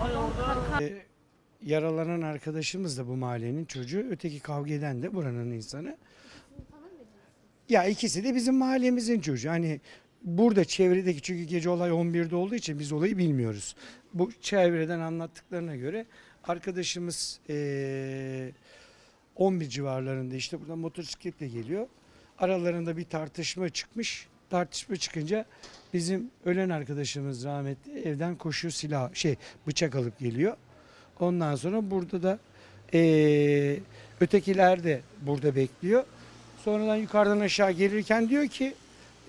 kadınlar. Adam kalkar. E, yaralanan arkadaşımız da bu mahallenin çocuğu. Öteki kavga eden de buranın insanı. Ya ikisi de bizim mahallemizin çocuğu. Hani burada çevredeki çünkü gece olay 11'de olduğu için biz olayı bilmiyoruz. Bu çevreden anlattıklarına göre arkadaşımız eee 11 civarlarında işte burada motosikletle geliyor. Aralarında bir tartışma çıkmış. Tartışma çıkınca bizim ölen arkadaşımız rahmetli evden koşuyor silah şey bıçak alıp geliyor. Ondan sonra burada da eee, ötekiler de burada bekliyor. Sonradan yukarıdan aşağı gelirken diyor ki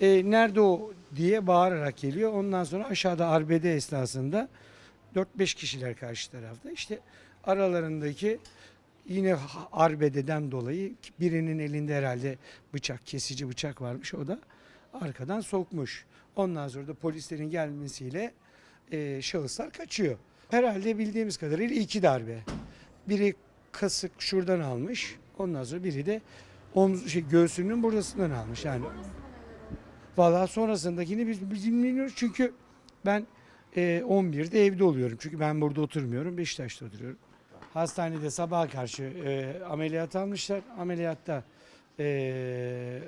"E, nerede o diye bağırarak geliyor. Ondan sonra aşağıda arbede esnasında 4-5 kişiler karşı tarafta. İşte aralarındaki yine arbededen dolayı birinin elinde herhalde bıçak, kesici bıçak varmış. O da arkadan sokmuş. Ondan sonra da polislerin gelmesiyle e, şahıslar kaçıyor. Herhalde bildiğimiz kadarıyla iki darbe. Biri kasık şuradan almış. Ondan sonra biri de omuz şey, göğsünün burasından almış. Yani Vallahi sonrasındakini biz, biz bilmiyoruz çünkü ben e, 11'de evde oluyorum. Çünkü ben burada oturmuyorum. Beşiktaş'ta oturuyorum. Hastanede sabaha karşı e, ameliyat almışlar. Ameliyatta e,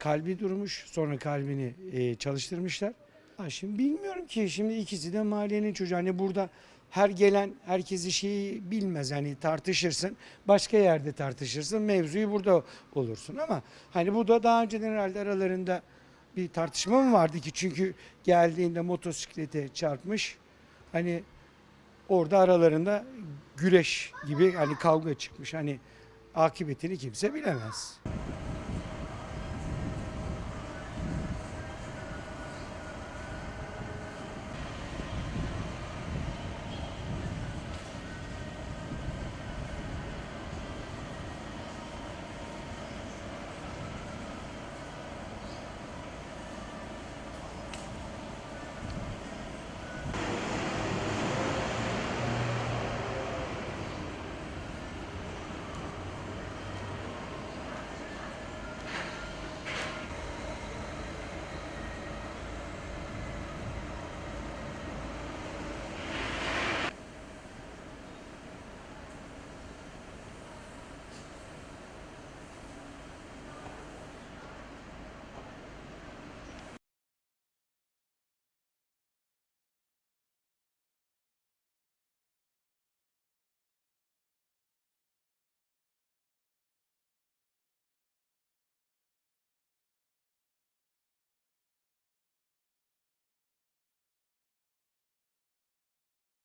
kalbi durmuş. Sonra kalbini e, çalıştırmışlar. Ha, şimdi bilmiyorum ki şimdi ikisi de mahallenin çocuğu. Hani burada her gelen herkesi şeyi bilmez. Hani tartışırsın. Başka yerde tartışırsın. Mevzuyu burada olursun ama hani bu da daha önceden herhalde aralarında bir tartışma mı vardı ki? Çünkü geldiğinde motosiklete çarpmış. Hani orada aralarında güreş gibi hani kavga çıkmış. Hani akıbetini kimse bilemez.